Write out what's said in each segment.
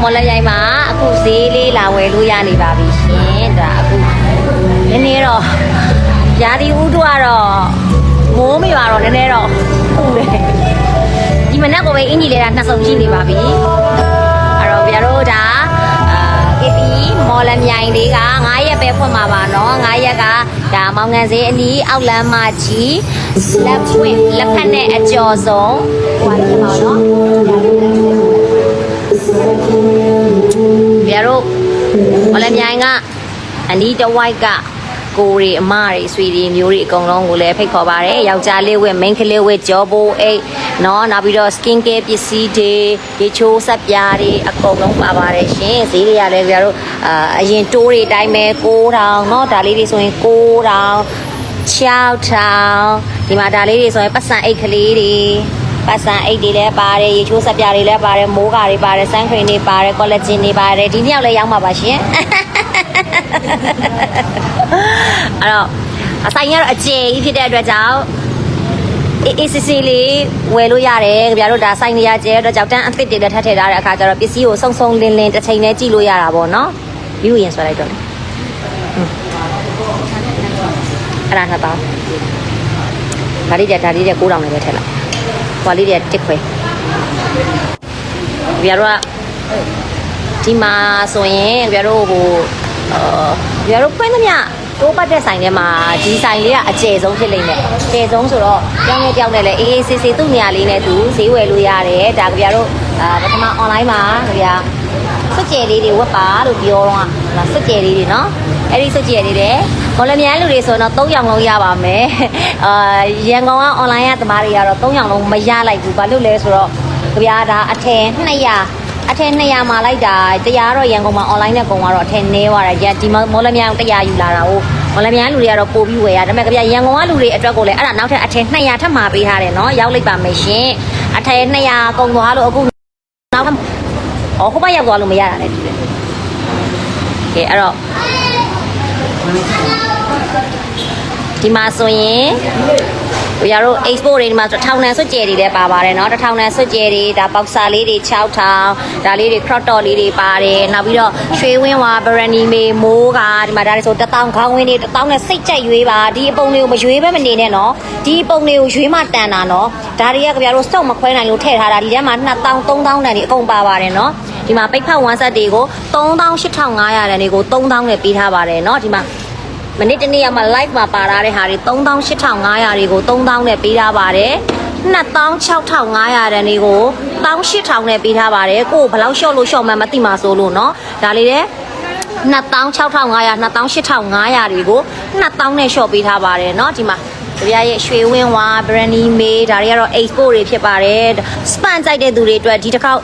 မော်လရိုင်းမှာအခုဈေးလေးလာဝယ်လို့ရနေပါပြီရှင်ဒါအခုနည်းနည်းတော့ရာသီဥတုကတော့မိုးမရွာတော့နည်းနည်းတော့ပူတယ်ဒီမနက်ကိုပဲအင်ကြီးလေးကနှစ်စုံရှိနေပါပြီအဲ့တော့ဗျာတို့ဒါအာ KP မော်လမြိုင်လေးက9ရက်ပဲဖွင့်မှာပါเนาะ9ရက်ကဒါမောင်ငံဈေးအနီးအောက်လမ်းမကြီးလက်ဖွင့်လက်ဖက်နဲ့အကျော်ဆုံးဟိုပါဖြစ်ပါတော့ ဗျာတို့မော်လမြိုင်ကအနီးတစ်ဝိုက်ကကိုရီအမတွေဆွေတွေမျိုးတွေအကုန်လုံးကိုလည်းဖိတ်ခေါ်ပါတယ်ယောက်ျားလေးဝတ်မိန်းကလေးဝတ်ကြောပိုးအိတ်เนาะနောက်ပြီးတော့ skin care ပစ္စည်းတွေရေချိုးဆက်ပြားတွေအကုန်လုံးပါပါတယ်ရှင်ဈေးတွေကလည်းကြတို့အာအရင်တိုးတွေအတိုင်းပဲ9000เนาะဒါလေးတွေဆိုရင်9000 6000ဒီမှာဒါလေးတွေဆိုရင်ပတ်စံအိတ်ကလေးတွေ ပတ်စံအိတ်တွေလည်းပါတယ်ရေချိုးဆက်ပြားတွေလည်းပါတယ်မိုးကာတွေပါတယ်ဆန်းခရင်တွေပါတယ်ကောလာဂျင်တွေပါတယ်ဒီနှစ်ယောက်လည်းရောက်မှာပါရှင်အဲ့တော့အဆိုင်ကတော့အကျယ်ကြီးဖြစ်တဲ့အတွက်ကြောင့်အေးအေးစစ်စစ်လေးဝယ်လို့ရတယ်ကြပြတို့ဒါဆိုင်နေရကျဲတော့ကြောက်တန်းအစ်စ်တွေလည်းထပ်ထည့်ထားတဲ့အခါကျတော့ပစ္စည်းကိုစုံစုံလင်းလင်းတစ်ချိန်နဲ့ကြည့်လို့ရတာပေါ့နော်ပြီးရင်ဆွဲလိုက်တော့မယ်အဲ့ဒါနှစ်ပေါင်းဒါလေးတည်းဒါလေးတည်း9000နဲ့ပဲထည့်လိုက် ဟွာလေးတည်းတစ်ခွဲကြပြတို့ကဒီမှာဆိုရင်ကြပြတို့ဟိုအာကြပြတို့ဖွင့်သမျှတိုးပတ်တဲ့ဆိုင်ထဲမှာဒီဆိုင်လေးကအကျယ်ဆုံးဖြစ်လိမ့်မယ်။ကျယ်ဆုံးဆိုတော့ကြောင်းနဲ့ကြောင်းနဲ့လည်းအေးအေးဆေးဆေးသူ့နေရာလေးနဲ့သူဈေးဝယ်လို့ရတယ်။ဒါကြပြတို့အာပထမ online မှာကြပြစွတ်ကျယ်လေးတွေဝတ်ပါလို့ပြောတော့ဟာစွတ်ကျယ်လေးတွေနော်။အဲ့ဒီစွတ်ကျယ်လေးတွေ ဘောလမြန်လူတွေဆိုတော့3ရောင်လုံးရပါမယ်။အာရန်ကုန်က online ကတမားတွေကတော့3ရောင်လုံးမရလိုက်ဘူး။ဘာလို့လဲဆိုတော့ကြပြဒါအထည်200အထည်200မှာလိုက်တာတရားတော့ရန်ကုန်မှာ online နဲ့ကုန်ကတော့အထည်နေသွားတာဒီမော်လမြိုင်100ယူလာတာဟုတ်မော်လမြိုင်လူတွေကတော့ပို့ပြီးဝယ်ရဒါပေမဲ့ကြပြရန်ကုန်ကလူတွေအတွက်ကိုလည်းအဲ့ဒါနောက်ထပ်အထည်200ထပ်မှာပေးထားတယ်နော်ရောက်လိုက်ပါမယ်ရှင်အထည်200ကုန်သွားလို့အခုနောက်ထပ်အော်ဟိုဘက်ရောက်သွားလို့မရတာလည်းတူတယ်ကဲအဲ့တော့ ဒီမှာဆိုရင်ဘုရားတို့ export တွေဒီမှာဆိုထောင်နှံစွတ်ကျယ်တွေလည်းပါပါတယ်เนาะတစ်ထောင်နှံစွတ်ကျယ်တွေဒါ boxer လေးတွေ6000ဒါလေးတွေ crop top လေးတွေပါတယ်နောက်ပြီးတော့ရွှေဝင်းဝါ brandy မေမိုးကဒီမှာဒါတွေဆို1000ခေါင်းဝင်းတွေ1000နဲ့စိတ်ကြိုက်ရွေးပါဒီအပုံလေးကိုမရွေးဘဲမနေနဲ့เนาะဒီအပုံလေးကိုရွေးမှတန်တာเนาะဒါတွေကကြပြတို့ stock မခွဲနိုင်လို့ထည့်ထားတာဒီထဲမှာ2000 3000တန်တွေအကုန်ပါပါတယ်เနာะ ဒီမှာပိတ်ဖက်ဝမ်းဆက်တွေကို38,500တန်တွေကို3000နဲ့ပေးထားပါတယ်เนาะဒီမှာ မနေ့တနေ့ကမှ live မှာပါထားတဲ့ဟာတွေ38,500တွေကို3000နဲ့ပေးထားပါတယ်26,500တန်တွေကို18,000နဲ့ပေးထားပါတယ်ကိုယ်ဘယ်လောက်လျှော့လို့လျှော့မှန်းမသိမှာဆိုလို့เนาะဒါလေးတဲ့26,500 28,500တွေကို2000နဲ့လျှော့ပေးထားပါတယ်เนาะဒီမှာကြပြရဲ့ရွှေဝင်းဝါ brandy may ဒါတွေကတော့ export တွေဖြစ်ပါတယ် span ကြိုက်တဲ့သူတွေအတွက်ဒီတစ်ခေါက်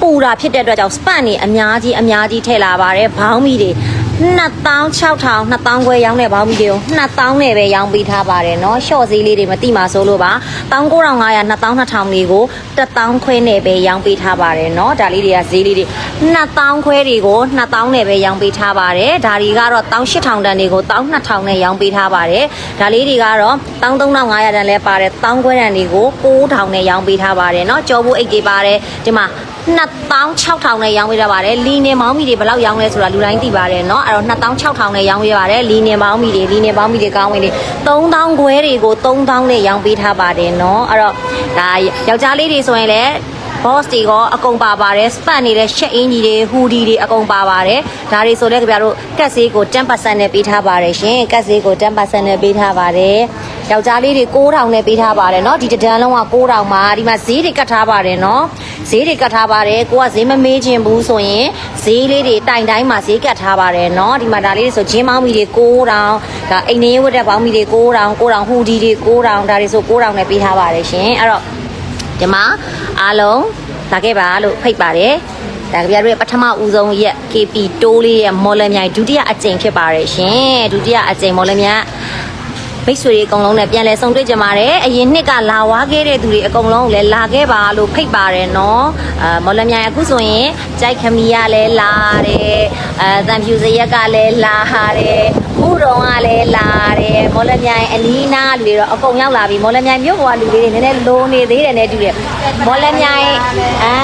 ပူတာဖြစ်တဲ့အတွက်ကြောင့် span တွေအများကြီးအများကြီးထည့်လာပါတယ်ဘောင်းမီတွေ2600 2000ခွဲရောင်းတဲ့ဘောင်းမီတွေကို2000နဲ့ပဲရောင်းပေးထားပါတယ်เนาะရှော့ဈေးလေးတွေမတိမှာဆိုလို့ပါ19500 2000 2000လေးကို1000ခွဲနဲ့ပဲရောင်းပေးထားပါတယ်เนาะဒါလေးတွေကဈေးလေးတွေ2000ခွဲတွေကို2000နဲ့ပဲရောင်းပေးထားပါတယ်ဒါတွေကတော့18000တန်တွေကို12000နဲ့ရောင်းပေးထားပါတယ်ဒါလေးတွေကတော့13500တန်လဲပါတယ်1000ခွဲတန်တွေကို9000နဲ့ရောင်းပေးထားပါတယ်เนาะကြောဘူးအိတ်တွေပါတယ်ဒီမှာ 2600နဲ့ရောင်းပေးထားပါတယ်လီနေမောင်းမီတွေဘယ်လောက်ရောင်းလဲဆိုတာလူတိုင်းသိပါတယ်เนาะအဲ့တော့2600နဲ့ရောင်းပေးပါတယ်လီနေမောင်းမီတွေလီနေမောင်းမီတွေကောင်းဝင်တွေ3000ခွဲတွေကို3000နဲ့ရောင်းပေးထားပါတယ်เนาะအဲ့တော့ဒါယောက်ျားလေးတွေဆိုရင်လည်း boss တွေရောအကုန်ပါပါတယ် span နေတဲ့ check in ကြီးတွေ hoodie တွေအကုန်ပါပါတယ်ဒါတွေဆိုလည်းကြပြတို့ကတ်ဆေးကို10%နဲ့ပေးထားပါတယ်ရှင်ကတ်ဆေးကို10%နဲ့ပေးထားပါတယ် ယောက်ျားလေးတွေ9000နဲ့ပေးထားပါတယ်เนาะဒီတစ်ဒန်းလုံးက9000ပါဒီမှာဈေးတွေကတ်ထားပါတယ်เนาะဈေးတွေကတ်ထားပါတယ်ကိုကဈေးမမေးခြင်းဘူးဆိုရင်ဈေးလေးတွေတိုင်တိုင်းမှာဈေးကတ်ထားပါတယ်เนาะဒီမှာဒါလေးတွေဆိုဂျင်းမောင်းမီတွေ9000ဒါအိမ်နေဝတ်တဲ့ဘောင်းမီတွေ9000 9000ဟူဒီတွေ9000ဒါတွေဆို9000နဲ့ပေးထားပါတယ်ရှင်အဲ့တော့ ဒီမှာအားလုံးလာခဲ့ပါလို့ဖိတ်ပါတယ်ဒါကြပြတို့ရဲ့ပထမဦးဆုံးရက် KP တိုးလေးရဲ့မော်လမြိုင်ဒုတိယအကြိမ်ဖြစ်ပါတယ်ရှင်ဒုတိယအကြိမ်မော်လမြိုင် မိတ်ဆွေတွေအကုန်လုံးနဲ့ပြန်လဲဆုံတွေ့ကြပါတယ်အရင်နှစ်ကလာဝါခဲ့တဲ့သူတွေအကုန်လုံးကိုလည်းလာခဲ့ပါလို့ဖိတ်ပါတယ်နော်အာမော်လမြိုင်အခုဆိုရင်ကြိုက်ခမီကလည်းလာတယ်အဲတန်ဖြူစရက်ကလည်းလာတယ်ဥတော်ကလည်းလာတယ်မော်လမြိုင်အနီးနားလူတွေတော့အကုန်ရောက်လာပြီမော်လမြိုင်မြို့ပေါ်ကလူတွေနည်းနည်းလိုနေသေးတယ်နဲ့တူတယ်မော်လမြိုင်အာ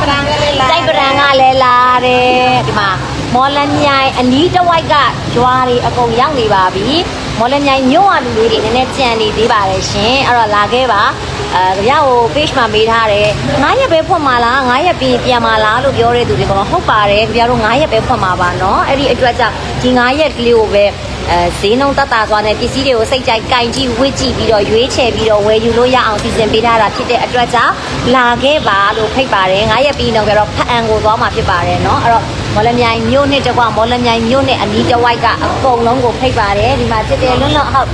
ပရံကလေးလာစိုက်ပရံကလည်းလာတယ်ဒီမှာမော်လမြိုင်အနီးတစ်ဝိုက်ကကျွားတွေအကုန်ရောက်နေပါပြီ မော်လမြိုင်မြို့ဝလူလေးတွေနည်းနည်းကြံနေသေးပါတယ်ရှင်အဲ့တော့လာခဲ့ပါအဲကြရဟို page မှာမေးထားတယ်9ရက်ပဲဖွင့်မှာလား9ရက်ပြီးပြန်မှာလားလို့ပြောတဲ့သူတွေကဟုတ်ပါတယ်ကြရတို့9ရက်ပဲဖွင့်မှာပါနော်အဲ့ဒီအတွက်ကြောင့်ဒီ9ရက်ကလေးကိုပဲအဲဈေးနှုန်းတက်တာသွားတဲ့ပစ္စည်းတွေကိုစိတ်ကြိုက်ကင်ကြည့်ဝစ်ကြည့်ပြီးတော့ရွေးချယ်ပြီးတော့ဝယ်ယူလို့ရအောင်စီစဉ်ပေးထားတာဖြစ်တဲ့အတွက်ကြောင့်လာခဲ့ပါလို့ဖိတ်ပါတယ်9ရက်ပြီးတော့ကြတော့ဖအံကိုသွားမှာဖြစ်ပါတယ်နော်အဲ့တော့ မော်လမြိုင်မြို့နဲ့တကွမော်လမြိုင်မြို့နဲ့အနီးတစ်ဝိုက်ကအကုန်လုံးကိုဖိတ်ပါတယ်ဒီမှာတဲတဲလွန်းလွန်းဟုတ်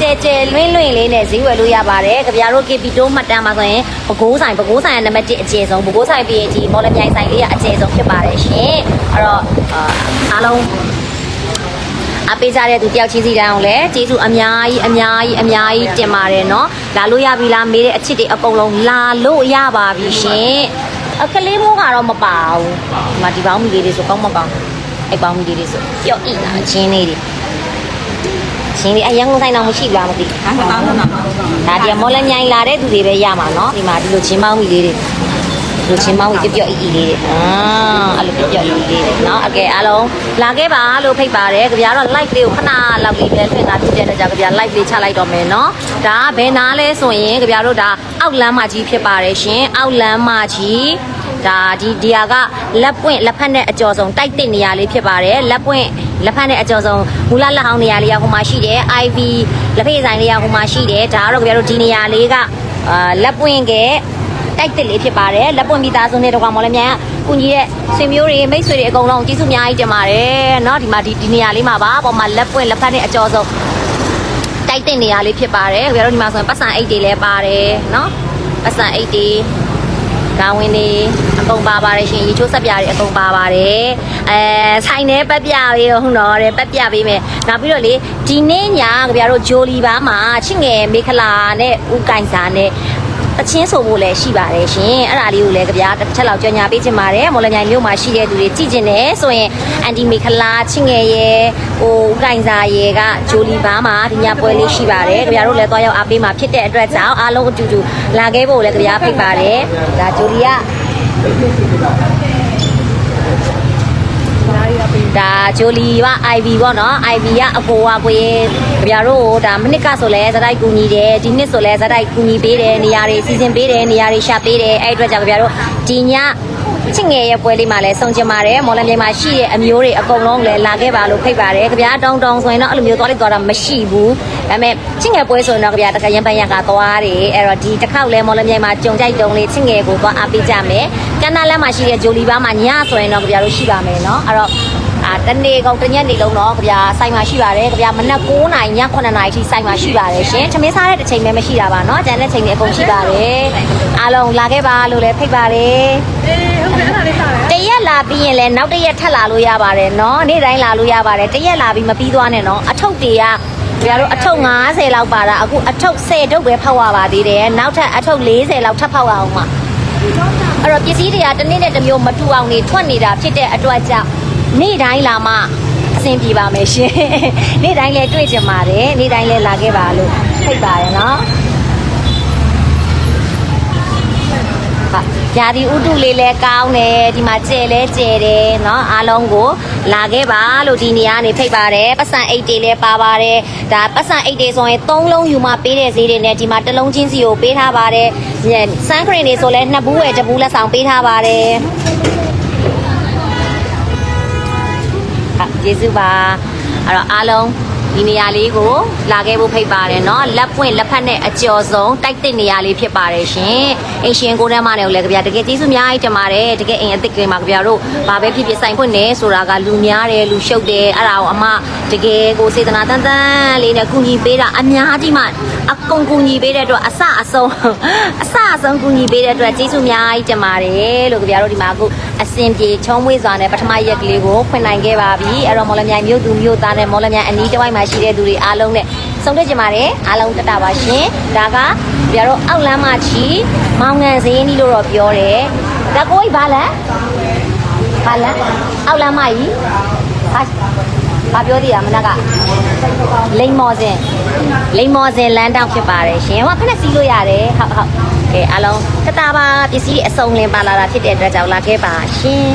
တဲတဲလွင်းလွင်းလေးနဲ့ဈေးဝယ်လို့ရပါတယ်ကြပြတို့ KP တိုးမှတ်တမ်းမှာဆိုရင်ပကိုးဆိုင်ပကိုးဆိုင်ကနံပါတ်1အကျယ်ဆုံးပကိုးဆိုင်ပြီးရင်ဒီမော်လမြိုင်ဆိုင်လေးကအကျယ်ဆုံးဖြစ်ပါတယ်ရှင်အဲ့တော့အာအားလုံး အပေးကြတဲ့သူတယောက်ချင်းစီတိုင်းအောင်လည်းကျေးဇူးအများကြီးအများကြီးအများကြီးတင်ပါတယ်เนาะလာလို့ရပြီလားမေးတဲ့အချစ်တွေအကုန်လုံးလာလို့ရပါပြီရှင် အကလေးမိုးကတော့မပါဘူးဒီမှာဒီပေါင်းမီလေးတွေဆိုကောင်းမကောင်းအဲ့ပေါင်းမီလေးတွေဆိုပျော့ဣလာချင်းလေးတွေချင်းလေးအရင်ကဆိုင်တော့မရှိဘူးလားမသိ ဟာတောင်းတော့နော် ဒါဒီမော်လမြိုင်လာတဲ့သူတွေပဲရမှာเนาะဒီမှာဒီလိုချင်းပေါင်းမီလေးတွေလူချင်းမောင်းကြီးပျော့ပျော့အီအီလေးတွေအာ နော်အကယ်အားလုံးလာခဲ့ပါလို့ဖိတ်ပါတယ်ကြပြားတော့ live လေးကိုခဏလောက်လေးပြန်ထွက်တာဖြစ်တဲ့အတွက်ကြောင့်ကြပြား live လေးချလိုက်တော့မယ်နော်ဒါကဘယ်နာလဲဆိုရင်ကြပြားတို့ဒါအောက်လမ်းမကြီးဖြစ်ပါတယ်ရှင်အောက်လမ်းမကြီးဒါဒီဒီဟာကလက်ပွင့်လက်ဖက်နဲ့အကျော်ဆုံးတိုက်တဲ့နေရာလေးဖြစ်ပါတယ်လက်ပွင့်လက်ဖက်နဲ့အကျော်ဆုံးမူလလက်ဟောင်းနေရာလေးကဟိုမှာရှိတယ် IV လက်ဖေးဆိုင်လေးကဟိုမှာရှိတယ်ဒါကတော့ကြပြားတို့ဒီနေရာလေးကအာလက်ပွင့်က တိုက်တစ်လေးဖြစ်ပါတယ်လက်ပွင့်မိသားစုနဲ့တော့ကမော်လည်းမြန်ကုညီတဲ့ဆွေမျိုးတွေမိတ်ဆွေတွေအကုန်လုံးကျေးဇူးအများကြီးတင်ပါတယ်เนาะဒီမှာဒီဒီနေရာလေးမှာပါပေါ်မှာလက်ပွင့်လက်ဖက်နဲ့အကျော်ဆုံးတိုက်တဲ့နေရာလေးဖြစ်ပါတယ်ကြရတော့ဒီမှာဆိုရင်ပတ်စံအိတ်တွေလည်းပါတယ်เนาะပတ်စံအိတ်တွေကောင်းဝင်နေအကုန်ပါပါတယ်ရှင်ရေချိုးဆက်ပြားတွေအကုန်ပါပါတယ်အဲဆိုင်နေပတ်ပြပေးတော့ဟုတ်တော့တယ်ပတ်ပြပေးမယ်နောက်ပြီးတော့လေဒီနေ့ညကြရတော့ဂျိုလီပါမှာချစ်ငယ်မေခလာနဲ့ဦးကင်စာနဲ့ တချင်းဆိုဖို့လည်းရှိပါတယ်ရှင်အဲ့ဒါလေးကိုလည်းကြပြတစ်ချက်လောက်ကြော်ညာပေးချင်ပါတယ်မော်လမြိုင်မြို့မှာရှိတဲ့သူတွေကြည့်ကျင်တယ်ဆိုရင်အန်တီမေခလာချင်းငယ်ရဲ့ဟိုဦးကိုင်စာရဲ့ကဂျိုလီဘားမှာဒီညပွဲလေးရှိပါတယ်ကြပြတို့လည်းသွားရောက်အားပေးမှာဖြစ်တဲ့အတွက်ကြောင့်အားလုံးအတူတူလာခဲ့ဖို့လည်းကြပြဖိတ်ပါတယ်ဒါဂျိုလီကဒါ ဂျိုလီက IV ပေါ့နော် IV ကအကိုကကိုရင်ကြပြတို့ဒါမနစ်ကဆိုလဲဇတိုက်ကူညီတယ်ဒီနှစ်ဆိုလဲဇတိုက်ကူညီပေးတယ်နေရာတွေစီစဉ်ပေးတယ်နေရာတွေရှာပေးတယ်အဲ့အတွက်ကြောင့်ကြပြတို့ဒီညချစ်ငယ်ရဲ့ပွဲလေးမှာလည်းစုံချင်ပါတယ်မော်လမြိုင်မှာရှိတဲ့အမျိုးတွေအကုန်လုံးလည်းလာခဲ့ပါလို့ဖိတ်ပါတယ်ကြပြတောင်းတောင်းဆိုရင်တော့အဲ့လိုမျိုးသွားလိုက်သွားတာမရှိဘူးဒါပေမဲ့ချစ်ငယ်ပွဲဆိုရင်တော့ကြပြတခါရန်ပန်ရန်ကသွားတယ်အဲ့တော့ဒီတစ်ခေါက်လဲမော်လမြိုင်မှာကြုံကြိုက်တုံးလေးချစ်ငယ်ကိုသွားအားပေးကြမယ်ကန္နာလမ်းမှာရှိတဲ့ဂျိုလီဘားမှာညဆိုရင်တော့ကြပြတို့ရှိပါမယ်เนาะအဲ့တော့ အာတနေ့ကောင်တစ်ညက်နေလုံးတော့ကြပြဆိုင်မှာရှိပါတယ်ကြပြမနက်9နာရီည9နာရီထိဆိုင်မှာရှိပါတယ်ရှင်သမင်းစားတဲ့တစ်ချိန်ပဲမရှိတာပါเนาะကျန်တဲ့ချိန်တွေအကုန်ရှိပါတယ်အားလုံးလာခဲ့ပါလို့လည်းဖိတ်ပါတယ် အေးဟုတ်တယ်အဲ့ဒါလေးစားတယ် တရက်လာပြီးရင်လည်းနောက်တစ်ရက်ထပ်လာလို့ရပါတယ်เนาะနေ့တိုင်းလာလို့ရပါတယ်တရက်လာပြီးမပြီးသွားနဲ့เนาะအထုပ်တွေကကြပြတို့အထုပ်90လောက်ပါတာအခုအထုပ်10တုပ်ပဲဖောက်ရပါသေးတယ်နောက်ထပ်အထုပ်40လောက်ထပ်ဖောက်ရအောင်ပါ အဲ့တော့ပစ္စည်းတွေကတစ်နေ့နဲ့တစ်မျိုးမတူအောင်နေထွက်နေတာဖြစ်တဲ့အတွက်ကြောင့် နေ့တိုင်းလာမှအဆင်ပြေပါမယ်ရှင် နေ့တိုင်းလဲတွေ့ကြပါတယ်နေ့တိုင်းလဲလာခဲ့ပါလို့ဖိတ်ပါတယ်နော်ဟာယာဒီဥတုလေးလဲကောင်းတယ်ဒီမှာကျဲလဲကျဲတယ်เนาะအားလုံးကိုလာခဲ့ပါလို့ဒီနေရာနေဖိတ်ပါတယ်ပတ်စံအိတ်တွေလဲပါပါတယ်ဒါပတ်စံအိတ်တွေဆိုရင်၃လုံးယူမှပေးတဲ့ဈေးတွေနဲ့ဒီမှာတစ်လုံးချင်းစီကိုပေးထားပါတယ်စမ်းခရင်တွေဆိုလဲနှစ်ဘူးဝယ်တစ်ဘူးလက်ဆောင်ပေးထားပါတယ် ကျေးဇူးပါအဲ့တော့အားလုံး ဒီနေရာလေးကိုလာခဲ့ဖို့ဖိတ်ပါတယ်เนาะလက်ပွင့်လက်ဖက်နဲ့အကျော်ဆုံးတိုက်တဲ့နေရာလေးဖြစ်ပါတယ်ရှင်အင်ရှင်ကိုထဲမှာလည်းလည်းကြပြတကယ်ကျေးဇူးအများကြီးတင်ပါတယ်တကယ်အင်အစ်စ်ကလေးမှာကြပြတို့ဘာပဲဖြစ်ဖြစ်ဆိုင်ဖွင့်နေဆိုတာကလူများတယ်လူရှုပ်တယ်အဲ့ဒါကိုအမတကယ်ကိုစေတနာတန်တန်လေးနဲ့ကူညီပေးတာအများကြီးမှအကုန်ကူညီပေးတဲ့အတွက်အစအဆုံးအစအဆုံးကူညီပေးတဲ့အတွက်ကျေးဇူးအများကြီးတင်ပါတယ်လို့ကြပြတို့ဒီမှာအခုအစင်ပြေချုံးမွေးစွာနဲ့ပထမရက်ကလေးကိုဖွင့်နိုင်ခဲ့ပါပြီအဲ့တော့မော်လမြိုင်မြို့သူမြို့သားနဲ့မော်လမြိုင်အနီးတစ်ဝိုက်မှာ ရှိတဲ့သူတွေအားလုံးနဲ့ဆုံးတွေ့ကြပါတယ်အားလုံးတက်တာပါရှင်ဒါကပြတော့အောက်လမ်းမချီမောင်ငံစင်းကြီးလို့တော့ပြောတယ်ဒါကိုကြီးဘာလဲဘာလဲအောက်လမ်းမကြီးဟာဘာပြောသေးတာမနက်ကလိန်မော်စင်လိန်မော်စင်လမ်းတောက်ဖြစ်ပါတယ်ရှင်ဟောဖက်နဲ့စီးလို့ရတယ်ဟုတ်ဟုတ်ကဲအားလုံးတက်တာပါပစ္စည်းအစုံလင်ပါလာတာဖြစ်တဲ့အတွက်ကြောင့်လာခဲ့ပါရှင်